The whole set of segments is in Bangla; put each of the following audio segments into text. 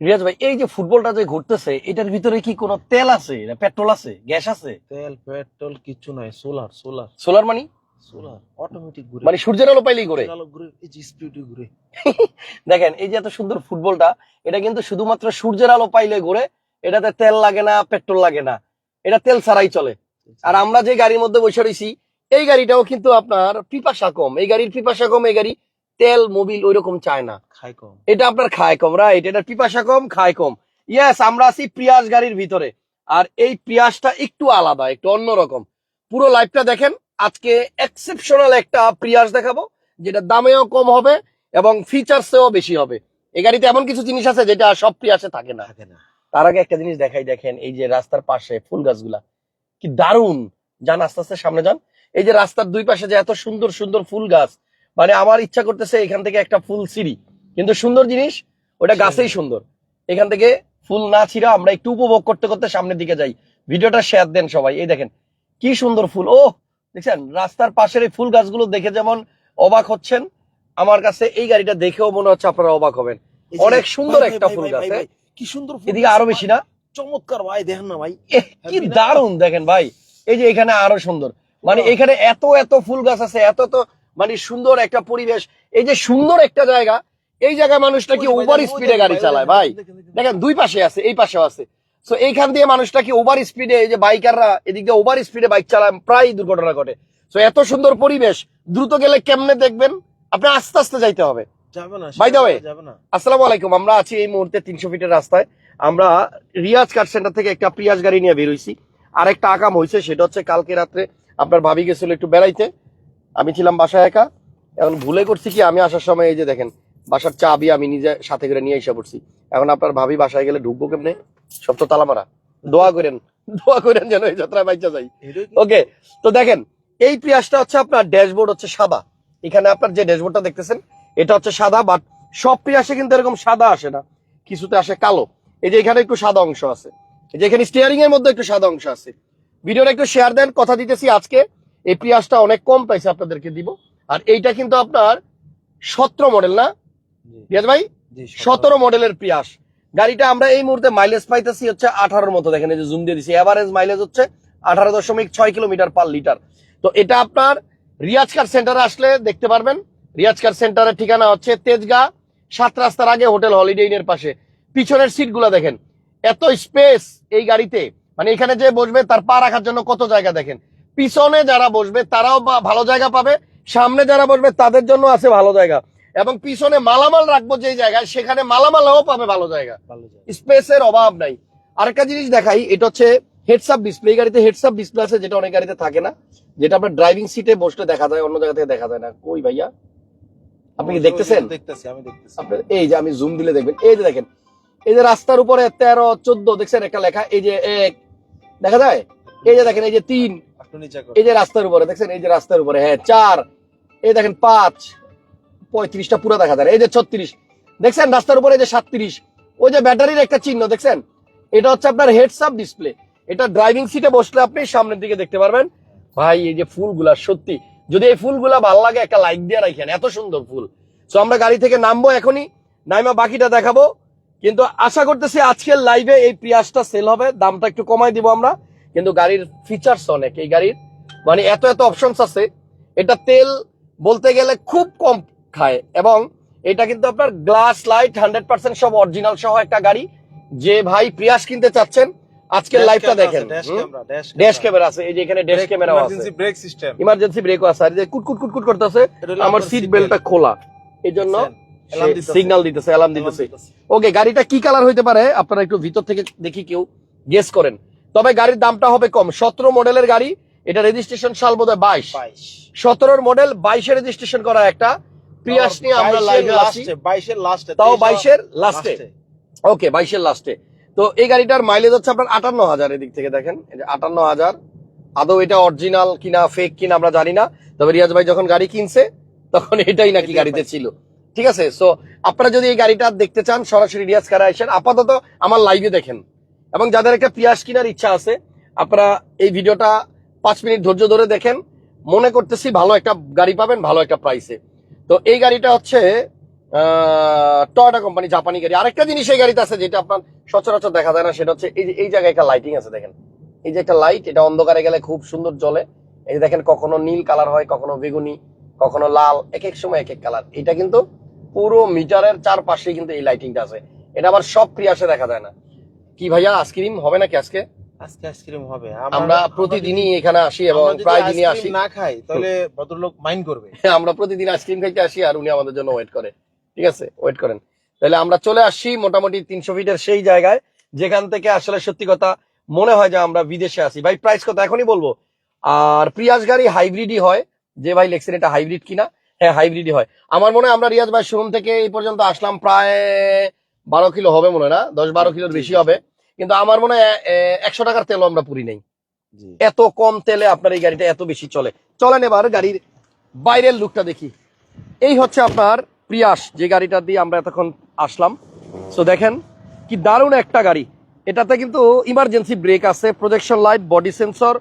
রিয়াজ ভাই এই যে ফুটবলটা যে ঘুরতেছে এটার ভিতরে কি কোনো তেল আছে না পেট্রোল আছে? গ্যাস আছে? তেল পেট্রোল কিছু নাই সোলার সোলার। সোলার মানি? সোলার অটোমেটিক ঘুরে। মানে সূর্যের আলো পাইলেই আলো ঘুরে এই যে স্পিডে ঘুরে। দেখেন এই যে এত সুন্দর ফুটবলটা এটা কিন্তু শুধুমাত্র সূর্যের আলো পাইলে ঘুরে এটাতে তেল লাগে না পেট্রোল লাগে না। এটা তেল ছাড়াই চলে। আর আমরা যে গাড়ির মধ্যে বসে রয়েছি এই গাড়িটাও কিন্তু আপনার পিপাসা কম। এই গাড়ির পিপাসা কম এই গাড়ি তেল মোবিল ওই রকম চায় না। কম। এটা আপনার খায় কম রাইট এটা পিপাসা কম খায় কম। ইয়েস আমরা আছি প্রিয়াস গাড়ির ভিতরে। আর এই প্রিয়াসটা একটু আলাদা একটু অন্যরকম। পুরো লাইফটা দেখেন আজকে এক্সেপশনাল একটা প্রিয়াস দেখাবো যেটা দামেও কম হবে এবং ফিচার্সেও বেশি হবে। এই গাড়িতে এমন কিছু জিনিস আছে যেটা সব প্রিয়াসে থাকে না। থাকে না। তার আগে একটা জিনিস দেখাই দেখেন এই যে রাস্তার পাশে ফুল গাছগুলা। কি দারুণ! যান আস্তে আস্তে সামনে যান। এই যে রাস্তার দুই পাশে যে এত সুন্দর সুন্দর ফুল গাছ মানে আমার ইচ্ছা করতেছে এখান থেকে একটা ফুল সিঁড়ি। কিন্তু সুন্দর জিনিস ওটা গাছেই সুন্দর। এখান থেকে ফুল না ছিঁড়া আমরা একটু উপভোগ করতে করতে সামনের দিকে যাই। ভিডিওটা শেয়ার দেন সবাই। এই দেখেন কি সুন্দর ফুল। ও দেখছেন রাস্তার পাশের এই ফুল গাছগুলো দেখে যেমন অবাক হচ্ছেন আমার কাছে এই গাড়িটা দেখেও মনে হচ্ছে আপনারা অবাক হবেন। অনেক সুন্দর একটা ফুল গাছ, হ্যাঁ? কি সুন্দর এদিকে আরও বেশি না? চমৎকার ভাই দেখেন না ভাই। কি না? দারুণ দেখেন ভাই। এই যে এখানে আরও সুন্দর। মানে। এখানে এত এত ফুল গাছ আছে এত এত মানে সুন্দর একটা পরিবেশ। এই যে সুন্দর একটা জায়গা এই জায়গায় মানুষটা কি ওভার স্পিডে গাড়ি চালায় ভাই? দেখেন, দুই পাশে আছে এই পাশেও আছে। তো এইখান দিয়ে মানুষটা কি ওভার স্পিডে এই যে বাইকাররা এদিক দিয়ে ওভার স্পিডে বাইক চালায় প্রায় দুর্ঘটনা ঘটে। তো এত সুন্দর পরিবেশ দ্রুত গেলে কেমনে দেখবেন? আপনি আস্তে আস্তে যাইতে হবে। আসসালামু আলাইকুম আমরা আছি এই মুহূর্তে তিনশো ফিটের রাস্তায়। আমরা রিয়াজ কার সেন্টার থেকে একটা প্রিয়াস গাড়ি নিয়ে বেরোইছি আর একটা আকাম হয়েছে সেটা হচ্ছে কালকে রাত্রে আপনার ভাবি গেছিল একটু বেড়াইতে। আমি ছিলাম বাসায় একা। এখন ভুলে করছি কি আমি আসার সময় এই যে দেখেন বাসার চাবি আমি নিজে সাথে করে নিয়ে এসে পড়ছি। এখন আপনার ভাবি বাসায় গেলে ঢুকবো কেমনে? সব তো তালা মারা দোয়া করেন দোয়া করেন যেন এই যাত্রায় বাইচা যাই। ওকে তো দেখেন এই প্রিয়াসটা হচ্ছে আপনার ড্যাশবোর্ড হচ্ছে সাদা। এখানে আপনার যে ড্যাশবোর্ডটা দেখতেছেন এটা হচ্ছে সাদা বাট সব প্রিয়াসে কিন্তু এরকম সাদা আসে না। কিছুতে আসে কালো। এই যে এখানে একটু সাদা অংশ আছে। এই যে এখানে স্টিয়ারিং এর মধ্যে একটু সাদা অংশ আছে। ভিডিওটা একটু শেয়ার দেন কথা দিতেছি আজকে। এই প্রিয়াসটা অনেক কম প্রাইসে আপনাদেরকে দিব। আর এইটা কিন্তু আপনার সতেরো মডেল না? জি, রিয়াজ ভাই? সতেরো। মডেলের প্রিয়াস গাড়িটা আমরা এই মুহূর্তে মাইলেজ পাইতেছি হচ্ছে আঠারোর মতো। দেখেন এই যে জুম দিয়ে দিছি। এভারেজ মাইলেজ হচ্ছে আঠারো দশমিক ছয় কিলোমিটার পার লিটার তো এটা আপনার রিয়াজ কার সেন্টারে আসলে দেখতে পারবেন। রিয়াজ কার সেন্টারের ঠিকানা হচ্ছে তেজগা সাত রাস্তার আগে হোটেল হলিডে ইনের পাশে। পিছনের সিটগুলা দেখেন। এত স্পেস এই গাড়িতে। মানে এখানে যে বসবে তার পা রাখার জন্য কত জায়গা দেখেন। পিছনে যারা বসবে তারাও ভালো জায়গা পাবে সামনে যারা বসবে তাদের জন্য আছে ভালো জায়গা। এবং পিছনে মালামাল রাখব যেই জায়গায় সেখানে মালামালও পাবে ভালো জায়গা। স্পেসের অভাব নাই। আরেকটা জিনিস দেখাই এটা হচ্ছে হেডসআপ ডিসপ্লে গাড়িতে হেডসআপ ডিসপ্লে আছে যেটা অনেক গাড়িতে থাকে না যেটা আপনার ড্রাইভিং সিটে বসলে দেখা যায় অন্য জায়গা থেকে দেখা যায় না। কই ভাইয়া? আপনি কি দেখতেছেন? দেখতেছি আমি দেখতেছি। আপনার এই যে আমি জুম দিলে দেখবেন এই যে দেখেন এই যে রাস্তার উপরে তেরো চোদ্দ দেখছেন একটা লেখা এই যে এক দেখা যায়? এই যে দেখেন এই যে তিন। এই যে রাস্তার উপরে, দেখছেন? এই যে রাস্তার উপরে হ্যাঁ চার। এই দেখেন, পাঁচ। পঁয়ত্রিশটা পুরো দেখা যায়। এই যে ছত্রিশ। দেখছেন? রাস্তার উপরে যে সাতত্রিশ। ওই যে ব্যাটারির একটা চিহ্ন, দেখছেন? এটা হচ্ছে আপনার হেডসআপ ডিসপ্লে এটা ড্রাইভিং সিটে বসলে আপনি সামনের দিকে দেখতে পারবেন। ভাই, এই যে ফুলগুলা, সত্যি। যদি এই ফুলগুলা ভালো লাগে, একটা লাইক দিয়ে রাখেন। এত সুন্দর ফুল। তো আমরা গাড়ি থেকে নামবো এখনই। নাইমা, বাকিটা দেখাবো। কিন্তু আশা করতেছি আজকের লাইভে এই প্রিয়াসটা সেল হবে। দামটা একটু কমাই দিব আমরা। কিন্তু গাড়ির ফিচার্স অনেক। এই গাড়ির মানে এত এত অপশনস আছে এটা তেল বলতে গেলে খুব কম খায় এবং এটা কিন্তু আপনার গ্লাস লাইট হান্ড্রেড পার্সেন্ট সব অরিজিনাল সহ একটা গাড়ি। যে ভাই প্রিয়াস কিনতে চাচ্ছেন আজকের লাইভটা দেখেন। ড্যাশ ক্যামেরা আছে এই যে এখানে ড্যাশ ক্যামেরাও আছে। emergency brake system। ইমার্জেন্সি ব্রেকও আছে আর যে কুট কুট কুট কুট করতেছে আমার সিট বেল্টটা খোলা। এই জন্য। সিগন্যাল দিতেছে। অ্যালার্ম দিতেছে। ওকে গাড়িটা কি কালার হইতে পারে আপনারা একটু ভিতর থেকে দেখি কেউ গেস করেন। তবে গাড়ির দামটা হবে কম। সতেরো মডেলের গাড়ি এটা রেজিস্ট্রেশন সাল বোধ হয় বাইশ। 22 সতেরোর মডেল বাইশে রেজিস্ট্রেশন করা একটা প্রিয়াস নিয়ে আমরা লাইভে আছি 22 এর লাস্টে তাও বাইশের লাস্টে ওকে বাইশের লাস্টে তো এই গাড়িটার মাইলেজ হচ্ছে আপনার আটান্ন হাজার এদিক থেকে দেখেন। আটান্ন হাজার আদৌ এটা অরিজিনাল কিনা ফেক কিনা আমরা জানি না। তবে রিয়াজ ভাই যখন গাড়ি কিনছে তখন এটাই নাকি গাড়িতে ছিল। ঠিক আছে? সো আপনারা যদি এই গাড়িটা দেখতে চান সরাসরি রিয়াজ কারা আসেন আপাতত আমার লাইভে দেখেন। এবং যাদের একটা পিয়াস কেনার ইচ্ছা আছে, আপনারা এই ভিডিওটা পাঁচ মিনিট ধৈর্য ধরে দেখেন। মনে করতেছি ভালো একটা গাড়ি পাবেন, ভালো একটা প্রাইসে তো এই গাড়িটা হচ্ছে টয়টা কোম্পানি জাপানি গাড়ি। আরেকটা জিনিস এই গাড়িতে আছে যেটা আপনার সচরাচর দেখা যায় না, সেটা হচ্ছে এই যে, এই জায়গায় একটা লাইটিং আছে দেখেন। এই যে একটা লাইট এটা অন্ধকারে গেলে খুব সুন্দর জ্বলে। এই যে দেখেন, কখনো নীল কালার হয়, কখনো বেগুনি, কখনো লাল এক এক সময় এক এক কালার এটা কিন্তু পুরো মিটারের চারপাশে কিন্তু এই লাইটিংটা আছে। এটা আবার সব প্রিয়াসে দেখা যায় না। কি ভাইয়া আইসক্রিম হবে নাকি আজকে? আজকে আইসক্রিম হবে। আমরা প্রতিদিনই এখানে আসি এবং প্রায় দিনই আসি। না খাই তাহলে ভদ্রলোক মাইন্ড করবে। আমরা প্রতিদিন আইসক্রিম খাইতে আসি আর উনি আমাদের জন্য ওয়েট করে। ঠিক আছে? ওয়েট করেন। তাহলে আমরা চলে আসছি মোটামুটি তিনশো ফিটের সেই জায়গায় যেখান থেকে আসলে সত্যি কথা মনে হয় যে আমরা বিদেশে আসি ভাই প্রাইস কথা এখনই বলব। আর প্রিয়াস গাড়ি হাইব্রিডই হয়। যে ভাই লেখছেন এটা হাইব্রিড কিনা? হ্যাঁ হাইব্রিডই হয়। আমার মনে হয় আমরা রিয়াজ ভাই শোরুম থেকে এই পর্যন্ত আসলাম প্রায় বারো কিলো হবে মনে হয় না? দশ বারো কিলোর বেশি হবে। কিন্তু আমার মনে হয় একশো টাকার তেলও আমরা পুরি নেই। এত কম তেলে আপনার এই গাড়িটা এত বেশি চলে। চলেন এবার গাড়ির বাইরের লুকটা দেখি। এই হচ্ছে আপনার প্রিয়াস যে গাড়িটা দিয়ে আমরা এতক্ষণ আসলাম। তো দেখেন কি দারুণ একটা গাড়ি। এটাতে কিন্তু ইমার্জেন্সি ব্রেক আছে প্রজেকশন লাইট বডি সেন্সর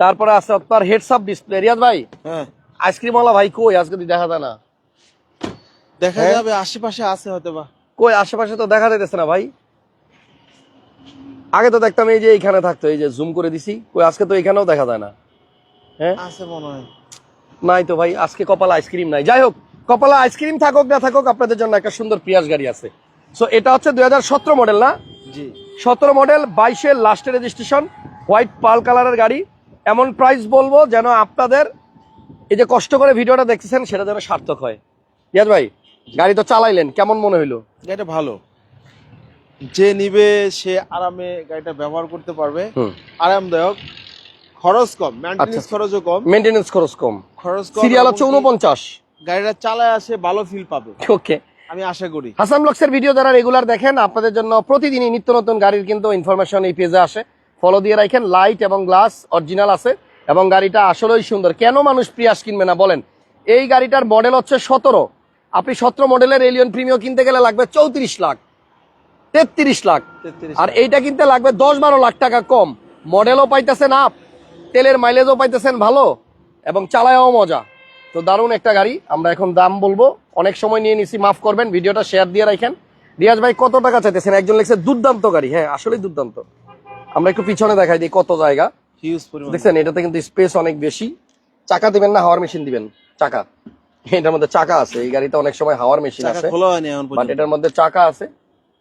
তারপরে আছে আপনার হেডস আপ ডিসপ্লে রিয়াজ ভাই হ্যাঁ। আইসক্রিমওয়ালা ভাই কই? আজকে দেখা যায় না। দেখা হ্যাঁ? যাবে আশেপাশে আছে হয়তো বা কই আশেপাশে তো দেখা যাইতেছে না ভাই। আগে তো দেখতাম এই যে এইখানে থাকতো এই যে জুম করে দিছি। কই আজকে তো এখানেও দেখা যায় না। হ্যাঁ? আছে মনে হয়। নাই তো ভাই আজকে কপালে আইসক্রিম নাই। যাই হোক কপালে আইসক্রিম থাকুক না থাকুক আপনাদের জন্য একটা সুন্দর পিয়াজ গাড়ি আছে। সো এটা হচ্ছে দুই হাজার সতেরো মডেল না? জি। সতেরো মডেল বাইশের লাস্টের রেজিস্ট্রেশন হোয়াইট পাল কালারের গাড়ি। এমন প্রাইস বলব যেন আপনাদের এই যে কষ্ট করে ভিডিওটা দেখতেছেন সেটা যেন সার্থক হয়। রিয়াজ ভাই গাড়ি তো চালাইলেন কেমন মনে হইল? গাড়িটা ভালো। যে নিবে সে আরামে গাড়িটা ব্যবহার করতে পারবে। আরামদায়ক। খরচ কম মেনটেন্স আচ্ছা। খরচও কম। মেনটেনেন্স খরচ কম। খরচ কম সিরিয়াল হচ্ছে কি উনপঞ্চাশ গাড়িটা চালায় আসে ভালো ফিল পাবে। ওকে আমি আশা করি। হাসান ব্লগসের ভিডিও যারা রেগুলার দেখেন আপনাদের জন্য প্রতিদিনই নিত্য নতুন গাড়ির কিন্তু ইনফরমেশন এই পেজে আসে। ফলো দিয়ে রাখেন লাইট এবং গ্লাস অরিজিনাল আছে এবং গাড়িটা আসলেই সুন্দর। কেন মানুষ প্রিয়াস কিনবে না বলেন? এই গাড়িটার মডেল হচ্ছে সতেরো। আপনি সতেরো মডেলের এলিয়ন প্রিমিও কিনতে গেলে লাগবে চৌত্রিশ লাখ তেত্রিশ লাখ। আর এইটা কিনতে লাগবে দশ বারো লাখ টাকা কম। মডেলও পাইতেছেন আপ তেলের মাইলেজও পাইতেছেন ভালো এবং চালায়ও মজা। তো দারুণ একটা গাড়ি আমরা এখন দাম বলব। অনেক সময় নিয়ে নিছি মাফ করবেন ভিডিওটা শেয়ার দিয়ে রাখেন। রিয়াজ ভাই কত টাকা চাইতেছেন? একজন লিখছে দুর্দান্ত গাড়ি। হ্যাঁ আসলেই দুর্দান্ত। আমরা একটু পিছনে দেখাই দিই কত জায়গা। দেখছেন এটাতে কিন্তু স্পেস অনেক বেশি। চাকা দিবেন না হাওয়ার মেশিন দিবেন। চাকা। এটার মধ্যে চাকা আছে। এই গাড়িতে অনেক সময় হাওয়ার মেশিন আছে বাট এটার মধ্যে চাকা আছে।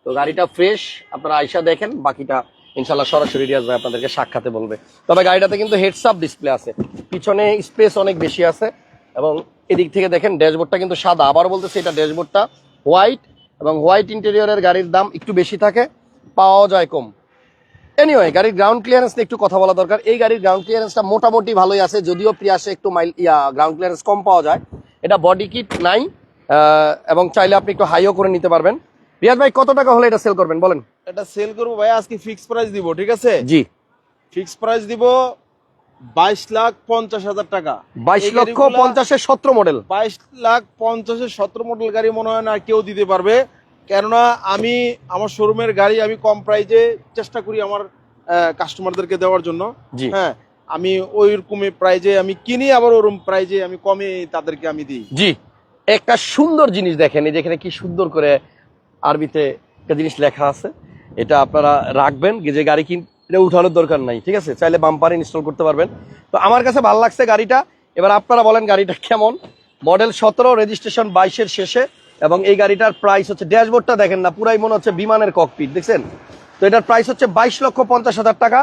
তো গাড়িটা ফ্রেশ আপনারা আইসা দেখেন বাকিটা ইনশাল্লাহ সরাসরি রিয়াজ ভাই আপনাদেরকে সাক্ষাতে বলবে। তবে গাড়িটাতে কিন্তু হেডস আপ ডিসপ্লে আছে। পিছনে স্পেস অনেক বেশি আছে এবং এদিক থেকে দেখেন ড্যাশবোর্ডটা কিন্তু সাদা। আবার বলতেছি এটা ড্যাশবোর্ডটা হোয়াইট এবং হোয়াইট ইন্টেরিয়রের গাড়ির দাম একটু বেশি থাকে পাওয়া যায় কম। এনিওয়ে গাড়ির গ্রাউন্ড ক্লিয়ারেন্স নিয়ে একটু কথা বলা দরকার। এই গাড়ির গ্রাউন্ড ক্লিয়ারেন্সটা মোটামুটি ভালোই আছে যদিও প্রিয়াসে একটু মাইল ইয়া গ্রাউন্ড ক্লিয়ারেন্স কম পাওয়া যায়। এটা বডি কিট নাই এবং চাইলে আপনি একটু হাইও করে নিতে পারবেন। রিয়াজ ভাই কত টাকা হলে এটা সেল করবেন? বলেন। এটা সেল করব ভাই আজকে ফিক্স প্রাইস দিব ঠিক আছে? জি। ফিক্স প্রাইস দিব বাইশ লাখ পঞ্চাশ হাজার টাকা। বাইশ লক্ষ পঞ্চাশের সতেরো মডেল বাইশ লাখ পঞ্চাশের সতেরো মডেল গাড়ি মনে হয় না কেউ দিতে পারবে। কেননা আমি আমার শোরুমের গাড়ি আমি কম প্রাইজে চেষ্টা করি আমার কাস্টমারদেরকে দেওয়ার জন্য। জি। হ্যাঁ আমি ওই রকমই প্রাইজে আমি কিনি, আবার ওরকম প্রাইজে আমি কমে তাদেরকে আমি দিই। জি, একটা সুন্দর জিনিস দেখেন, এই যেখানে কি সুন্দর করে আরবিতে একটা জিনিস লেখা আছে, এটা আপনারা রাখবেন, যে গাড়ি কিন এটা উঠানোর দরকার নাই, ঠিক আছে? চাইলে বাম্পার ইনস্টল করতে পারবেন। তো আমার কাছে ভালো লাগছে গাড়িটা, এবার আপনারা বলেন গাড়িটা কেমন? মডেল সতেরো রেজিস্ট্রেশন বাইশের শেষে, এবং এই গাড়িটার প্রাইস হচ্ছে, ড্যাশবোর্ডটা দেখেন না, পুরাই মনে হচ্ছে বিমানের ককপিট দেখছেন? তো এটার প্রাইস হচ্ছে বাইশ লক্ষ পঞ্চাশ হাজার টাকা।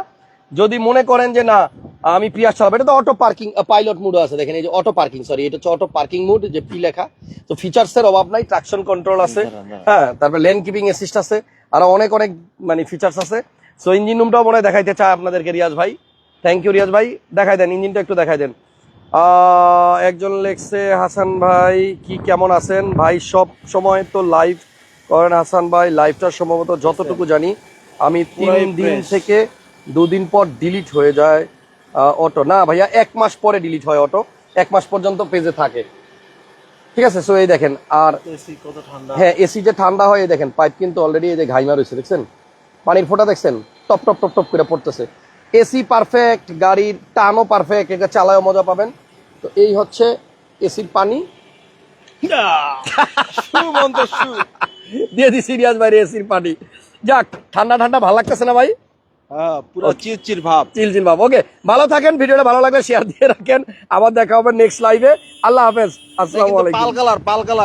যদি মনে করেন যে না আমি পিয়াস চালাবো এটা তো অটো পার্কিং পাইলট মুড আছে দেখেন এই যে অটো পার্কিং সরি এটা হচ্ছে অটো পার্কিং মুড যে পি লেখা। তো ফিচার্স এর অভাব নাই ট্রাকশন কন্ট্রোল আছে। হ্যাঁ তারপর লেন কিপিং অ্যাসিস্ট আছে আরও অনেক অনেক মানে ফিচার্স আছে। সো ইঞ্জিন রুমটাও মনে হয় দেখাইতে চায় আপনাদেরকে রিয়াজ ভাই। থ্যাংক ইউ রিয়াজ ভাই। দেখাই দেন ইঞ্জিনটা একটু দেখাই দেন। আহ, একজন লেখছে হাসান ভাই কি কেমন আছেন? ভাই সব সময় তো লাইভ করেন হাসান ভাই লাইভটা সম্ভবত যতটুকু জানি আমি তিন দিন থেকে দুদিন পর ডিলিট হয়ে যায়। অটো না ভাইয়া এক মাস পরে ডিলিট হয় অটো এক মাস পর্যন্ত পেজে থাকে। ঠিক আছে? সো এই দেখেন আর এসি কত ঠান্ডা? হ্যাঁ এসি যে ঠান্ডা হয় এই দেখেন পাইপ কিন্তু অলরেডি এই যে ঘাইমা রয়েছে দেখছেন? পানির ফোঁটা দেখছেন? টপ টপ টপ টপ করে পড়তেছে। এসি পারফেক্ট গাড়ির টানও পারফেক্ট এটা চালায়ও মজা পাবেন। তো এই হচ্ছে এসির পানি। দিয়ে দি সিরিয়াস ভাই এসির পানি। যাক ঠান্ডা ঠান্ডা ভালো লাগতেছে না ভাই? পুরো চিরচির ভাব। চিল ভাব। ওকে ভালো থাকেন ভিডিওটা ভালো লাগলে শেয়ার দিয়ে রাখেন। আবার দেখা হবে নেক্সট লাইভে আল্লাহ হাফেজ আসসালামু আলাইকুম। পাল কালার পাল কালার।